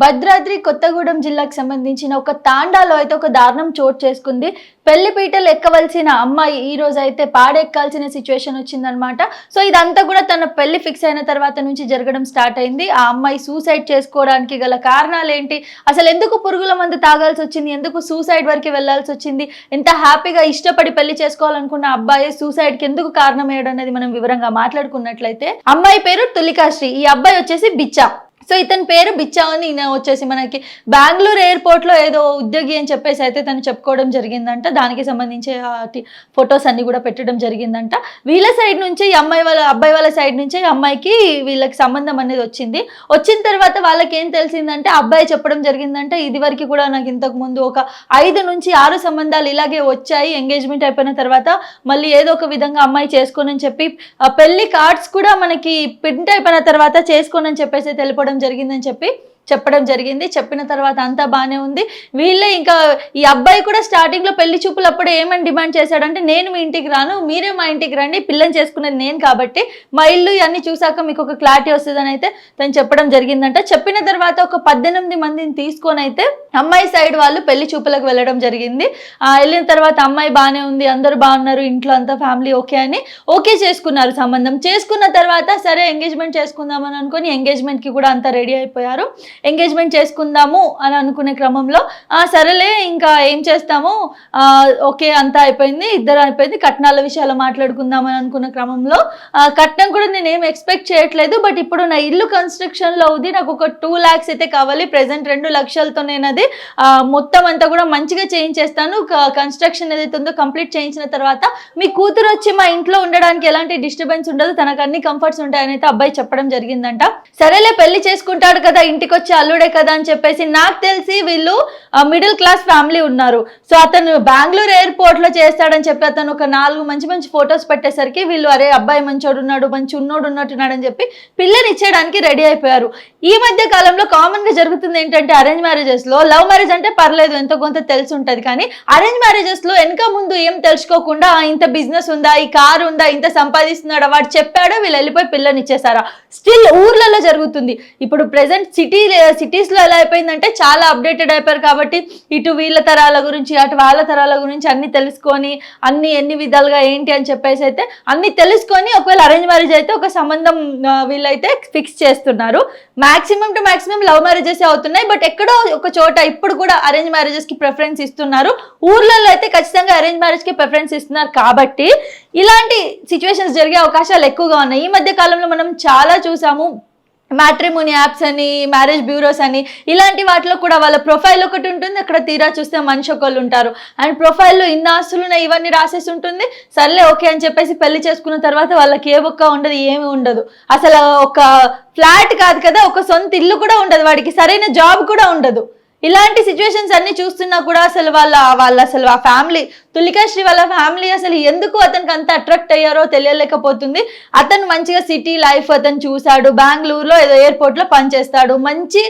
భద్రాద్రి కొత్తగూడెం జిల్లాకు సంబంధించిన ఒక తాండాలో అయితే ఒక దారుణం చోటు చేసుకుంది. పెళ్ళి పీటలు ఎక్కవలసిన అమ్మాయి ఈ రోజు అయితే పాడెక్కాల్సిన సిచ్యువేషన్ వచ్చిందనమాట సో ఇదంతా కూడా తన పెళ్ళి ఫిక్స్ అయిన తర్వాత నుంచి జరగడం స్టార్ట్ అయింది. ఆ అమ్మాయి సూసైడ్ చేసుకోవడానికి గల కారణాలు ఏంటి అసలు ఎందుకు పురుగుల మందు తాగాల్సి వచ్చింది? ఎందుకు సూసైడ్ వరకు వెళ్ళాల్సి వచ్చింది? ఎంత హ్యాపీగా ఇష్టపడి పెళ్ళి చేసుకోవాలనుకున్న అబ్బాయి సూసైడ్కి ఎందుకు కారణం అనేది మనం వివరంగా మాట్లాడుకున్నట్లయితే అమ్మాయి పేరు తులికాశ్రీ ఈ అబ్బాయి వచ్చేసి బిచ్చా. సో ఇతని పేరు బిచ్చా అని ఈయన వచ్చేసి మనకి బెంగళూరు ఎయిర్పోర్ట్లో ఏదో ఉద్యోగి అని చెప్పేసి అయితే తను చెప్పుకోవడం జరిగిందంట. దానికి సంబంధించి ఫొటోస్ అన్ని కూడా పెట్టడం జరిగిందంట. వీళ్ళ సైడ్ నుంచి ఈ అమ్మాయి వాళ్ళ అబ్బాయి వాళ్ళ సైడ్ నుంచి అమ్మాయికి వీళ్ళకి సంబంధం అనేది వచ్చింది. వచ్చిన తర్వాత వాళ్ళకి ఏం తెలిసిందంటే అబ్బాయి చెప్పడం జరిగిందంటే ఇది వరకు కూడా నాకు ఇంతకు ముందు ఒక ఐదు నుంచి ఆరు సంబంధాలు ఇలాగే వచ్చాయి ఎంగేజ్మెంట్ అయిపోయిన తర్వాత మళ్ళీ ఏదో ఒక విధంగా అమ్మాయి చేసుకోనని చెప్పి పెళ్ళి కార్డ్స్ కూడా మనకి ప్రింట్ అయిపోయిన తర్వాత చేసుకోనని చెప్పేసి తెలిపడం జరిగిందని చెప్పి చెప్పడం జరిగింది. చెప్పిన తర్వాత అంతా బాగానే ఉంది. వీళ్ళే ఇంకా ఈ అబ్బాయి కూడా స్టార్టింగ్లో పెళ్ళి చూపులు అప్పుడు ఏమని డిమాండ్ చేశాడంటే నేను మీ ఇంటికి రాను మీరే మా ఇంటికి రండి పిల్లని చేసుకునేది నేను కాబట్టి మా ఇల్లు ఇవన్నీ చూసాక మీకు ఒక క్లారిటీ వస్తుందని అయితే తను చెప్పడం జరిగిందంట. చెప్పిన తర్వాత ఒక పద్దెనిమిది మందిని తీసుకొని అయితే అమ్మాయి సైడ్ వాళ్ళు పెళ్ళి చూపులకు వెళ్ళడం జరిగింది. ఆ వెళ్ళిన తర్వాత అమ్మాయి బాగానే ఉంది అందరూ బాగున్నారు ఇంట్లో అంతా ఫ్యామిలీ ఓకే అని ఓకే చేసుకున్నారు సంబంధం. చేసుకున్న తర్వాత సరే ఎంగేజ్మెంట్ చేసుకుందామని అనుకుని ఎంగేజ్మెంట్కి కూడా అంతా రెడీ అయిపోయారు. ఎంగేజ్మెంట్ చేసుకుందాము అని అనుకునే క్రమంలో ఆ సరేలే ఇంకా ఏం చేస్తాము? ఆ, ఓకే అంతా అయిపోయింది ఇద్దరు అయిపోయింది కట్నాల విషయాలు మాట్లాడుకుందాం అని అనుకున్న క్రమంలో ఆ, కట్నం కూడా నేను ఏం ఎక్స్పెక్ట్ చేయట్లేదు బట్ ఇప్పుడు నా ఇల్లు కన్స్ట్రక్షన్లో ఉంది నాకు ఒక టూ ల్యాక్స్ అయితే కావాలి ప్రెసెంట్ రెండు లక్షలతో నేను అది మొత్తం అంతా కూడా మంచిగా చేయించేస్తాను కన్స్ట్రక్షన్ ఏదైతే ఉందో కంప్లీట్ చేయించిన తర్వాత మీ కూతురు వచ్చి మా ఇంట్లో ఉండడానికి ఎలాంటి డిస్టర్బెన్స్ ఉండదు తనకు అన్ని కంఫర్ట్స్ ఉంటాయని అయితే అబ్బాయి చెప్పడం జరిగిందంట. సరేలే పెళ్ళి చేసుకుంటాడు కదా ఇంటికి వచ్చే అల్లుడే కదా అని చెప్పేసి నాకు తెలిసి వీళ్ళు మిడిల్ క్లాస్ ఫ్యామిలీ ఉన్నారు. సో అతను బెంగళూరు ఎయిర్పోర్ట్లో చేస్తాడని చెప్పి అతను ఒక నాలుగు మంచి మంచి ఫొటోస్ పెట్టేసరికి వీళ్ళు అరే అబ్బాయి మంచోడు ఉన్నాడు మంచి ఉన్నోడు ఉన్నట్టున్నాడు అని చెప్పి పిల్లని ఇచ్చేయడానికి రెడీ అయిపోయారు. ఈ మధ్య కాలంలో కామన్గా జరుగుతుంది ఏంటంటే అరేంజ్ మ్యారేజెస్లో లవ్ మ్యారేజ్ అంటే పర్లేదు ఎంతో కొంత తెలిసి ఉంటది. కానీ అరేంజ్ మ్యారేజెస్లో వెనక ముందు ఏం తెలుసుకోకుండా ఇంత బిజినెస్ ఉందా ఈ కారు ఉందా ఇంత సంపాదిస్తున్నాడా వాడు చెప్పాడో వీళ్ళు వెళ్ళిపోయి పిల్లని ఇచ్చేసారా స్టిల్ ఊర్లలో జరుగుతుంది. ఇప్పుడు ప్రెసెంట్ సిటీ సిటీస్లో ఎలా అయిపోయిందంటే చాలా అప్డేటెడ్ అయిపోయారు కాబట్టి ఇటు వీళ్ళ తరాల గురించి అటు వాళ్ళ తరాల గురించి అన్ని తెలుసుకొని అన్ని ఎన్ని విధాలుగా ఏంటి అని చెప్పేసి అయితే అన్ని తెలుసుకొని ఒకవేళ అరేంజ్ మ్యారేజ్ అయితే ఒక సంబంధం వీళ్ళైతే ఫిక్స్ చేస్తున్నారు. Maximum to maximum love marriages అవుతున్నాయి బట్ ఎక్కడో ఒక చోట ఇప్పుడు కూడా అరేంజ్ మ్యారేజెస్కి ప్రిఫరెన్స్ ఇస్తున్నారు. ఊర్లలో అయితే ఖచ్చితంగా అరేంజ్ మ్యారేజ్కి ప్రిఫరెన్స్ ఇస్తున్నారు కాబట్టి ఇలాంటి సిచ్యువేషన్స్ జరిగే అవకాశాలు ఎక్కువగా ఉన్నాయి. ఈ మధ్య కాలంలో మనం చాలా చూసాము మ్యాట్రిమోని యాప్స్ అని మ్యారేజ్ బ్యూరోస్ అని ఇలాంటి వాటిలో కూడా వాళ్ళ ప్రొఫైల్ ఒకటి ఉంటుంది. అక్కడ తీరా చూస్తే మనిషి ఒకళ్ళు ఉంటారు. అండ్ ప్రొఫైల్లో ఇన్ని ఆస్తులు ఇవన్నీ రాసేసి ఉంటుంది. సర్లే ఓకే అని చెప్పేసి పెళ్ళి చేసుకున్న తర్వాత వాళ్ళకి ఏ ఒక్క ఉండదు ఏమి ఉండదు. అసలు ఒక ఫ్లాట్ కాదు కదా ఒక సొంత ఇల్లు కూడా ఉండదు వాడికి. సరైన జాబ్ కూడా ఉండదు. ఇలాంటి సిచ్యువేషన్స్ అన్ని చూస్తున్నా కూడా అసలు వాళ్ళ వాళ్ళ అసలు ఆ ఫ్యామిలీ తులికాశ్రీ వాళ్ళ ఫ్యామిలీ అసలు ఎందుకు అతనికి అంత అట్రాక్ట్ అయ్యారో తెలియలేకపోతుంది. అతను మంచిగా సిటీ లైఫ్ అతను చూశాడు బెంగళూరులో ఏదో ఎయిర్పోర్ట్లో పనిచేస్తాడు మంచి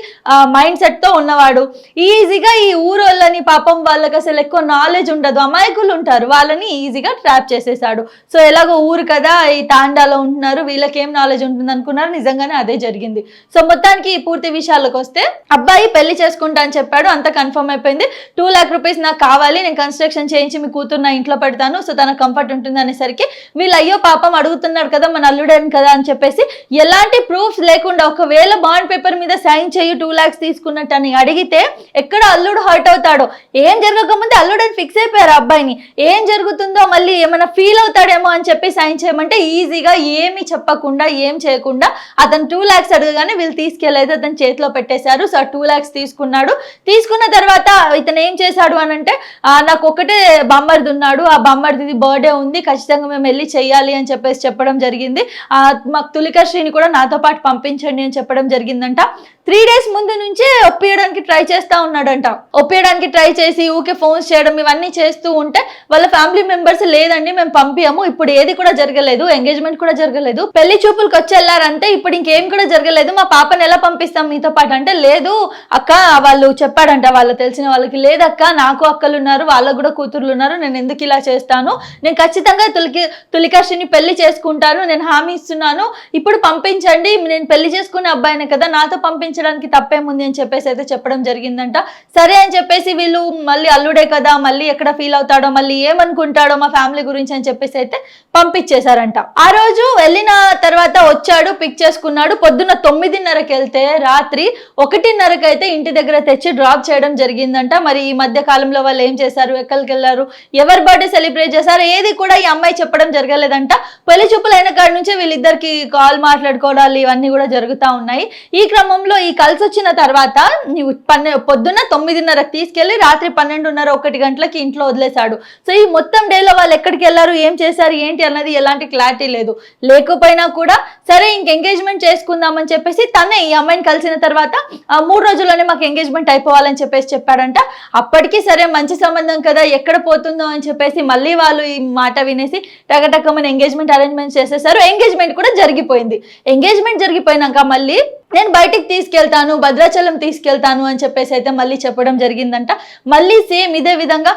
మైండ్ సెట్తో ఉన్నవాడు. ఈజీగా ఈ ఊరోళ్ళని పాపం వాళ్ళకి అసలు ఎక్కువ నాలెడ్జ్ ఉండదు అమాయకులు ఉంటారు వాళ్ళని ఈజీగా ట్రాప్ చేసేసాడు. సో ఎలాగో ఊరు కదా ఈ తాండాలో ఉంటున్నారు వీళ్ళకి ఏం నాలెడ్జ్ ఉంటుంది అనుకున్నారు నిజంగానే అదే జరిగింది. సో మొత్తానికి ఈ పూర్తి విషయాలకు వస్తే అబ్బాయి పెళ్ళి చేసుకుంటా అని చెప్పాడు అంత కన్ఫర్మ్ అయిపోయింది. టూ ల్యాక్ రూపీస్ నాకు కావాలి నేను కన్స్ట్రక్షన్ చేయించి మీ కూతురు నా ఇంట్లో పెడతాను సో తన కంఫర్ట్ ఉంటుంది అనేసరికి వీళ్ళు అయ్యో పాపం అడుగుతున్నాడు కదా మన అల్లుడని కదా అని చెప్పేసి ఎలాంటి ప్రూఫ్స్ లేకుండా ఒకవేళ బాండ్ పేపర్ మీద సైన్ చేయి టూ లాక్స్ తీసుకున్నట్టు అని అడిగితే ఎక్కడ అల్లుడు హర్ట్ అవుతాడో? ఏం జరగకముందే అల్లుడని ఫిక్స్ అయిపోయారు అబ్బాయిని. ఏం జరుగుతుందో మళ్ళీ ఏమైనా ఫీల్ అవుతాడేమో అని చెప్పి సైన్ చేయమంటే ఈజీగా ఏమి చెప్పకుండా ఏం చేయకుండా అతను టూ లాక్స్ అడగగానే వీళ్ళు తీసుకెళ్ళైతే అతను చేతిలో పెట్టేశారు. సో టూ లాక్స్ తీసుకున్నాడు. తీసుకున్న తర్వాత ఇతను ఏం చేశాడు అని అంటే నాకు ఒకటే బొమ్మర్ది ఉన్నాడు. ఆ బొమ్మర్ది బర్త్డే ఉంది. ఖచ్చితంగా మేము వెళ్ళి చెయ్యాలి అని చెప్పేసి చెప్పడం జరిగింది. ఆ, మాకు తులికశ్రీని కూడా నాతో పాటు పంపించండి అని చెప్పడం జరిగిందంట. త్రీ డేస్ ముందు నుంచే ఒప్పియడానికి ట్రై చేస్తా ఉన్నాడంట. ఒప్పియడానికి ట్రై చేసి ఊకే ఫోన్స్ చేయడం ఇవన్నీ చేస్తూ ఉంటే వాళ్ళ ఫ్యామిలీ మెంబర్స్ లేదండి మేము పంపించము ఇప్పుడు ఏది కూడా జరగలేదు ఎంగేజ్మెంట్ కూడా జరగలేదు. పెళ్ళి చూపులకు వచ్చి వెళ్ళారంటే ఇప్పుడు ఇంకేం కూడా జరగలేదు. మా పాపని ఎలా పంపిస్తాం మీతో పాటు? అంటే లేదు అక్క వాళ్ళు చెప్పాడంట వాళ్ళు తెలిసిన వాళ్ళకి లేదక్క నాకు అక్కలు ఉన్నారు వాళ్ళకు కూడా కూతుర్లు ఉన్నారు నేను ఎందుకు ఇలా చేస్తాను? నేను ఖచ్చితంగా తులికి తులికాషిని పెళ్ళి చేసుకుంటాను నేను హామీ ఇస్తున్నాను. ఇప్పుడు పంపించండి నేను పెళ్ళి చేసుకునే అబ్బాయినే కదా నాతో పంపించడానికి తప్పేముంది అని చెప్పేసి అయితే చెప్పడం జరిగిందంట. సరే అని చెప్పేసి వీళ్ళు మళ్ళీ అల్లుడే కదా మళ్ళీ ఎక్కడ ఫీల్ అవుతాడో మళ్ళీ ఏమనుకుంటాడో మా ఫ్యామిలీ గురించి అని చెప్పేసి అయితే పంపించేశారంట. ఆ రోజు వెళ్ళిన తర్వాత వచ్చాడు పిక్ చేసుకున్నాడు. పొద్దున్న తొమ్మిదిన్నరకి వెళ్తే రాత్రి ఒకటిన్నరకి అయితే ఇంటి దగ్గర తెచ్చి డ్రాప్ చేయడం జరిగిందంట. మరి ఈ మధ్య కాలంలో వాళ్ళు ఏం చేశారు? ఎక్కడికి వెళ్ళారు? ఎవరి బర్త్డే సెలబ్రేట్ చేశారు? ఏది కూడా ఈ అమ్మాయి చెప్పడం జరగలేదంట. పెళ్ళి చూపులైన కాడి నుంచి వీళ్ళిద్దరికి కాల్ మాట్లాడుకోవడాలు ఇవన్నీ కూడా జరుగుతూ ఉన్నాయి. ఈ క్రమంలో ఈ కలిసి వచ్చిన తర్వాత నీవు పన్నె పొద్దున్న తొమ్మిదిన్నరకు తీసుకెళ్ళి రాత్రి పన్నెండున్నర ఒకటి గంటలకి ఇంట్లో వదిలేశాడు. సో ఈ మొత్తం డేలో వాళ్ళు ఎక్కడికి వెళ్ళారు ఏం చేశారు ఏంటి అన్నది ఎలాంటి క్లారిటీ లేదు. లేకపోయినా కూడా సరే ఇంక ఎంగేజ్మెంట్ చేసుకుందామని చెప్పేసి తనే ఈ అమ్మాయిని కలిసిన తర్వాత ఆ మూడు రోజుల్లోనే మాకు ఎంగేజ్మెంట్ అయిపోవాలని చెప్పేసి చెప్పాడంట. అప్పటికి సరే మంచి సంబంధం కదా ఎక్కడ పోతుందో అని చెప్పేసి మళ్ళీ వాళ్ళు ఈ మాట వినేసి టకటకమని ఎంగేజ్మెంట్ అరేంజ్మెంట్ చేసేసారు. ఎంగేజ్మెంట్ కూడా జరిగిపోయింది. ఎంగేజ్మెంట్ జరిగిపోయినాక మళ్ళీ నేను బయటికి తీసుకెళ్తాను భద్రాచలం తీసుకెళ్తాను అని చెప్పేసి అయితే మళ్ళీ చెప్పడం జరిగిందంట. మళ్ళీ సేమ్ ఇదే విధంగా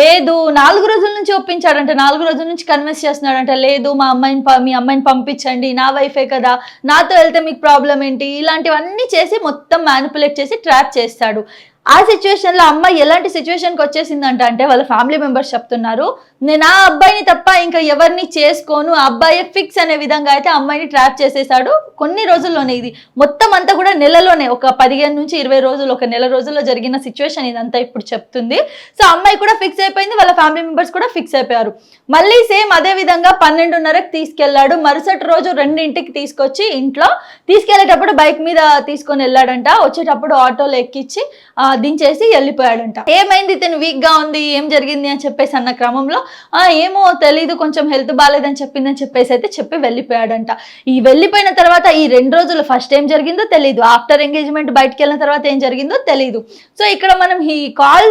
లేదు నాలుగు రోజుల నుంచి ఒప్పించాడంట. నాలుగు రోజుల నుంచి కన్విన్స్ చేస్తున్నాడంట. లేదు మా అమ్మాయిని మీ అమ్మాయిని పంపించండి. నా వైఫే కదా. నాతో వెళ్తే మీకు ప్రాబ్లం ఏంటి? ఇలాంటివన్నీ చేసి మొత్తం మ్యానిపులేట్ చేసి ట్రాప్ చేస్తాడు. ఆ సిచ్యువేషన్లో అమ్మాయి ఎలాంటి సిచ్యువేషన్కి వచ్చేసిందంట అంటే వాళ్ళ ఫ్యామిలీ మెంబర్స్ చెప్తున్నారు నేను ఆ అబ్బాయిని తప్ప ఇంకా ఎవరిని చేసుకోను. ఆ అబ్బాయి ఫిక్స్ అనే విధంగా అయితే అమ్మాయిని ట్రాప్ చేసేసాడు కొన్ని రోజుల్లోనే ఇది. మొత్తం అంతా కూడా నెలలోనే ఒక పదిహేను నుంచి ఇరవై రోజులు ఒక నెల రోజుల్లో జరిగిన సిచ్యువేషన్ ఇదంతా ఇప్పుడు చెప్తుంది. సో అమ్మాయి కూడా ఫిక్స్ అయిపోయింది వాళ్ళ ఫ్యామిలీ మెంబర్స్ కూడా ఫిక్స్ అయిపోయారు. మళ్ళీ సేమ్ అదే విధంగా పన్నెండున్నరకు తీసుకెళ్ళాడు మరుసటి రోజు రెండింటికి తీసుకొచ్చి ఇంట్లో తీసుకెళ్ళేటప్పుడు బైక్ మీద తీసుకొని వెళ్ళాడంట. వచ్చేటప్పుడు ఆటోలో ఎక్కించి ఆ, దించేసి వెళ్ళిపోయాడంట. ఏమైంది ఇతను వీక్గా ఉంది? ఏం జరిగింది? అని చెప్పేసి అన్న క్రమంలో ఆ ఏమో తెలీదు కొంచెం హెల్త్ బాగాలేదని చెప్పిందని చెప్పేసి అయితే చెప్పి వెళ్ళిపోయాడంట. ఈ వెళ్ళిపోయిన తర్వాత ఈ రెండు రోజులు ఫస్ట్ ఏం జరిగిందో తెలియదు ఆఫ్టర్ ఎంగేజ్మెంట్ బయటకు వెళ్ళిన తర్వాత ఏం జరిగిందో తెలియదు సో ఇక్కడ మనం ఈ కాల్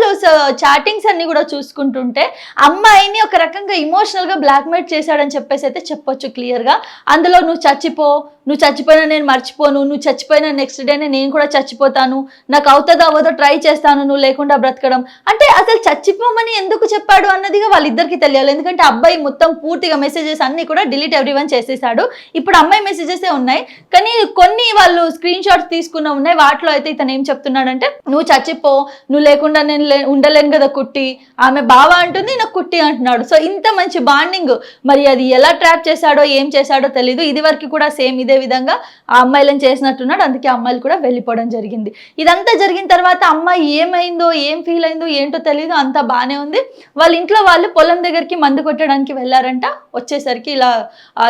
చాటింగ్స్ అన్ని కూడా చూసుకుంటుంటే అమ్మాయిని ఒక రకంగా ఇమోషనల్గా బ్లాక్మెయిల్ చేశాడని చెప్పేసి అయితే చెప్పొచ్చు క్లియర్గా. అందులో నువ్వు చచ్చిపో నువ్వు చచ్చిపోయినా నేను మర్చిపోను నువ్వు చచ్చిపోయిన నెక్స్ట్ డేనే నేను కూడా చచ్చిపోతాను నాకు అవుతుందో అవ్వదో ట్రై చేస్తాను నువ్వు లేకుండా బ్రతకడం. అంటే అసలు చచ్చిపోమని ఎందుకు చెప్పాడు అన్నదిగా వాళ్ళిద్దరికి తెలియాలి. ఎందుకంటే అబ్బాయి మొత్తం పూర్తిగా మెసేజెస్ అన్ని కూడా డిలీట్ ఎవ్రీ వన్ చేసేసాడు. ఇప్పుడు అమ్మాయి మెసేజెస్ ఉన్నాయి. కానీ కొన్ని వాళ్ళు స్క్రీన్ షాట్స్ తీసుకున్న ఉన్నాయి. వాటిలో అయితే ఇతను ఏం చెప్తున్నాడంటే నువ్వు చచ్చిపో నువ్వు లేకుండా నేను లే- ఉండలేను కదా కుట్టి. ఆమె బావ అంటుంది నాకు కుట్టి అంటున్నాడు. సో ఇంత మంచి బాండింగ్ మరి అది ఎలా ట్రాప్ చేశాడో ఏం చేశాడో తెలియదు ఇది వరకు కూడా సేమ్ ఇదే విధంగా ఆ అమ్మాయిలను చేసినట్టున్నాడు. అందుకే అమ్మాయిలు కూడా వెళ్ళిపోవడం జరిగింది. ఇదంతా జరిగిన తర్వాత అమ్మాయి ఏమైందో ఏం ఫీల్ అయిందో ఏంటో తెలియదు అంతా బాగానే ఉంది. వాళ్ళ ఇంట్లో వాళ్ళు పొలం దగ్గరికి మందు కొట్టడానికి వెళ్ళారంట. వచ్చేసరికి ఇలా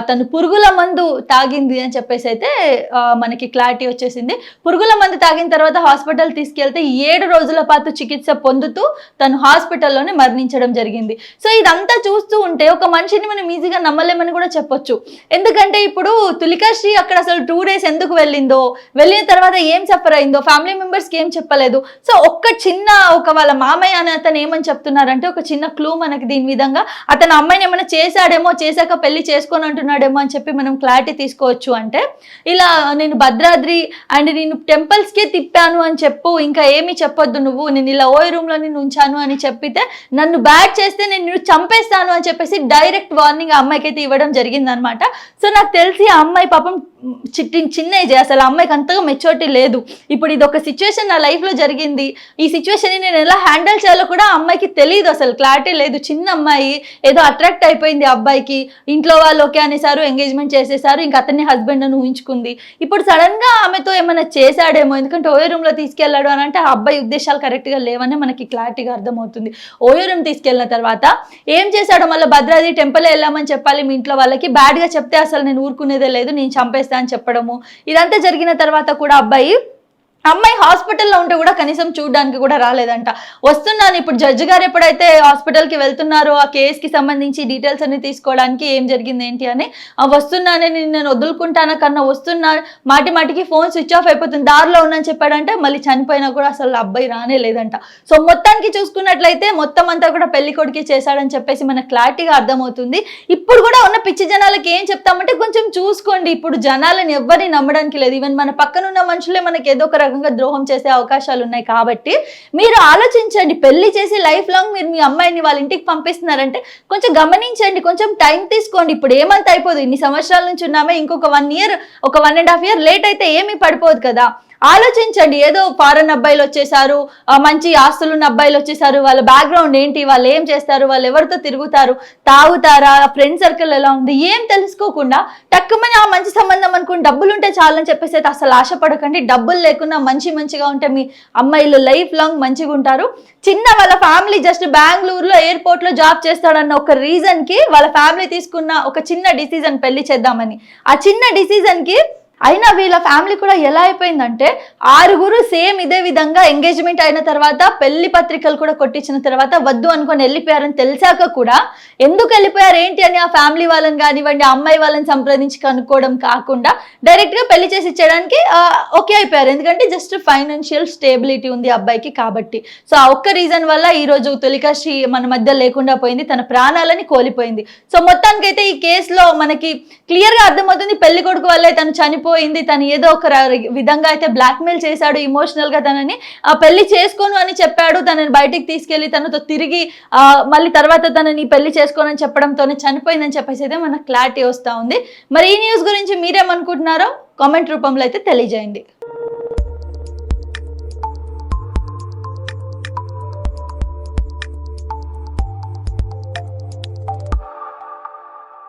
తను పురుగుల మందు తాగింది అని చెప్పేసి అయితే మనకి క్లారిటీ వచ్చేసింది. పురుగుల మందు తాగిన తర్వాత హాస్పిటల్ తీసుకెళ్తే ఏడు రోజుల పాటు చికిత్స పొందుతూ తను హాస్పిటల్లోనే మరణించడం జరిగింది. సో ఇదంతా చూస్తూ ఉంటే ఒక మనిషిని మనం ఈజీగా నమ్మలేమని కూడా చెప్పొచ్చు. ఎందుకంటే ఇప్పుడు తులికాశ్రీ అక్కడ అసలు టూ డేస్ ఎందుకు వెళ్ళిందో? వెళ్ళిన తర్వాత ఏం సఫర్ అయిందో ఫ్యామిలీ మెంబర్స్కి ఏం చెప్పలేదు? సో ఒక్క చిన్న ఒక వాళ్ళ మామయ్య అని అతను ఏమని చెప్తున్నారంటే ఒక చిన్న క్లూ మనకి దీని విధంగా అతను అమ్మాయిని ఏమైనా చేశాడేమో చేశాక పెళ్ళి చేసుకొని అంటున్నాడేమో అని చెప్పి మనం క్లారిటీ తీసుకోవచ్చు అంటే ఇలా నేను భద్రాద్రి అండ్ నేను టెంపుల్స్కే తిప్పాను అని చెప్పు ఇంకా ఏమీ చెప్పొద్దు నువ్వు నేను ఇలా ఓయ్ రూమ్లో నేను ఉంచాను అని చెప్పితే నన్ను బ్యాట్ చేస్తే నేను నిన్ను చంపేస్తాను అని చెప్పేసి డైరెక్ట్ వార్నింగ్ ఆ అమ్మాయికి అయితే ఇవ్వడం జరిగిందనమాట. సో నాకు తెలిసి ఆ అమ్మాయి పాపం não చిట్టి చిన్న ఏజ్ అసలు అమ్మాయికి అంతగా మెచ్యూరిటీ లేదు. ఇప్పుడు ఇది ఒక సిచ్యువేషన్ నా లైఫ్లో జరిగింది. ఈ సిచ్యువేషన్ నేను ఎలా హ్యాండిల్ చేయాలో కూడా అమ్మాయికి తెలియదు అసలు. క్లారిటీ లేదు. చిన్న అమ్మాయి ఏదో అట్రాక్ట్ అయిపోయింది ఆ అబ్బాయికి. ఇంట్లో వాళ్ళు ఓకే అనేసారు ఎంగేజ్మెంట్ చేసేసారు ఇంకా అతన్ని హస్బెండ్ అని ఊహించుకుంది. ఇప్పుడు సడన్గా ఆమెతో ఏమైనా చేశాడేమో ఎందుకంటే ఓయో రూమ్లో తీసుకెళ్ళాడు అని అంటే ఆ అబ్బాయి ఉద్దేశాలు కరెక్ట్గా లేవని మనకి క్లారిటీగా అర్థమవుతుంది. ఓయో రూమ్ తీసుకెళ్ళిన తర్వాత ఏం చేశాడో మళ్ళీ భద్రాద్రి టెంపుల్ వెళ్ళామని చెప్పాలి మీ ఇంట్లో వాళ్ళకి. బ్యాడ్గా చెప్తే అసలు నేను ఊరుకునేదే లేదు నేను చేస్తా అని చెప్పడము. ఇదంతా జరిగిన తర్వాత కూడా అబ్బాయి అమ్మాయి హాస్పిటల్లో ఉంటే కూడా కనీసం చూడడానికి కూడా రాలేదంట. వస్తున్నాను ఇప్పుడు జడ్జి గారు ఎప్పుడైతే హాస్పిటల్కి వెళ్తున్నారో ఆ కేసుకి సంబంధించి డీటెయిల్స్ అన్ని తీసుకోవడానికి ఏం జరిగింది ఏంటి అని వస్తున్నానే నేను నేను వదులుకుంటానా కన్నా వస్తున్నా మాటి మాటికి ఫోన్ స్విచ్ ఆఫ్ అయిపోతుంది దారిలో ఉన్నాను చెప్పాడంటే మళ్ళీ చనిపోయినా కూడా అసలు అబ్బాయి రానే లేదంట. సో మొత్తానికి చూసుకున్నట్లయితే మొత్తం అంతా కూడా పెళ్ళి కొడుకే చేశాడని చెప్పేసి మనకు క్లారిటీగా అర్థమవుతుంది. ఇప్పుడు కూడా ఉన్న పిచ్చి జనాలకి ఏం చెప్తామంటే కొంచెం చూసుకోండి ఇప్పుడు జనాలను ఎవ్వరిని నమ్మడానికి లేదు. ఈవెన్ మన పక్కన ఉన్న మనుషులే మనకి ఏదో ఒక రకంగా ద్రోహం చేసే అవకాశాలు ఉన్నాయి కాబట్టి మీరు ఆలోచించండి. పెళ్ళి చేసి లైఫ్ లాంగ్ మీరు మీ అమ్మాయిని వాళ్ళ ఇంటికి పంపిస్తున్నారంటే కొంచెం గమనించండి. కొంచెం టైం తీసుకోండి. ఇప్పుడు ఏమంత అయిపోదు. ఇన్ని సంవత్సరాల నుంచి ఉన్నామే. ఇంకొక వన్ ఇయర్ ఒక one and half year late అయితే ఏమీ పడిపోదు కదా. ఆలోచించండి. ఏదో ఫారెన్ అబ్బాయిలు వచ్చేసారు మంచి ఆస్తులున్న అబ్బాయిలు వచ్చేసారు వాళ్ళ బ్యాక్గ్రౌండ్ ఏంటి వాళ్ళు ఏం చేస్తారు వాళ్ళు ఎవరితో తిరుగుతారు తాగుతారా ఫ్రెండ్ సర్కిల్ ఎలా ఉంది ఏం తెలుసుకోకుండా టక్కుమని ఆ మంచి సంబంధం అనుకుని డబ్బులు ఉంటే చాలని చెప్పేసి అయితే అసలు ఆశపడకండి. డబ్బులు లేకుండా మంచి మంచిగా ఉంటే మీ అమ్మాయిలు లైఫ్ లాంగ్ మంచిగా ఉంటారు. చిన్న వాళ్ళ ఫ్యామిలీ జస్ట్ బెంగళూరులో ఎయిర్పోర్ట్లో జాబ్ చేస్తాడన్న ఒక రీజన్కి వాళ్ళ ఫ్యామిలీ తీసుకున్న ఒక చిన్న డిసిజన్ పెళ్ళి చేద్దామని. ఆ చిన్న డిసిజన్కి అయినా వీళ్ళ ఫ్యామిలీ కూడా ఎలా అయిపోయిందంటే ఆరుగురు సేమ్ ఇదే విధంగా ఎంగేజ్మెంట్ అయిన తర్వాత పెళ్ళి పత్రికలు కూడా కొట్టించిన తర్వాత వద్దు అనుకొని వెళ్ళిపోయారని తెలిసాక కూడా ఎందుకు వెళ్ళిపోయారు ఏంటి అని ఆ ఫ్యామిలీ వాళ్ళని కానివ్వండి ఆ అమ్మాయి వాళ్ళని సంప్రదించి కనుక్కోవడం కాకుండా డైరెక్ట్గా పెళ్ళి చేసి ఇచ్చేయడానికి ఓకే అయిపోయారు. ఎందుకంటే జస్ట్ ఫైనాన్షియల్ స్టేబిలిటీ ఉంది అబ్బాయికి కాబట్టి. సో ఆ ఒక్క రీజన్ వల్ల ఈరోజు రోజు తొలికాశ్రీ మన మధ్య లేకుండా పోయింది తన ప్రాణాలని కోల్పోయింది. సో మొత్తానికైతే ఈ కేసులో మనకి క్లియర్గా అర్థమవుతుంది పెళ్ళి కొడుకు వల్లే తను చనిపో చనిపోయింది తను ఏదో ఒక విధంగా అయితే బ్లాక్మెయిల్ చేశాడు ఇమోషనల్గా తనని. ఆ పెళ్ళి చేసుకోను అని చెప్పాడు. తనని బయటికి తీసుకెళ్ళి తనతో తిరిగి ఆ, మళ్ళీ తర్వాత తనని పెళ్ళి చేసుకోనని చెప్పడంతోనే చనిపోయిందని చెప్పేసి అయితే మనకు క్లారిటీ వస్తూ ఉంది. మరి ఈ న్యూస్ గురించి మీరేమనుకుంటున్నారో కామెంట్ రూపంలో అయితే తెలియజేయండి.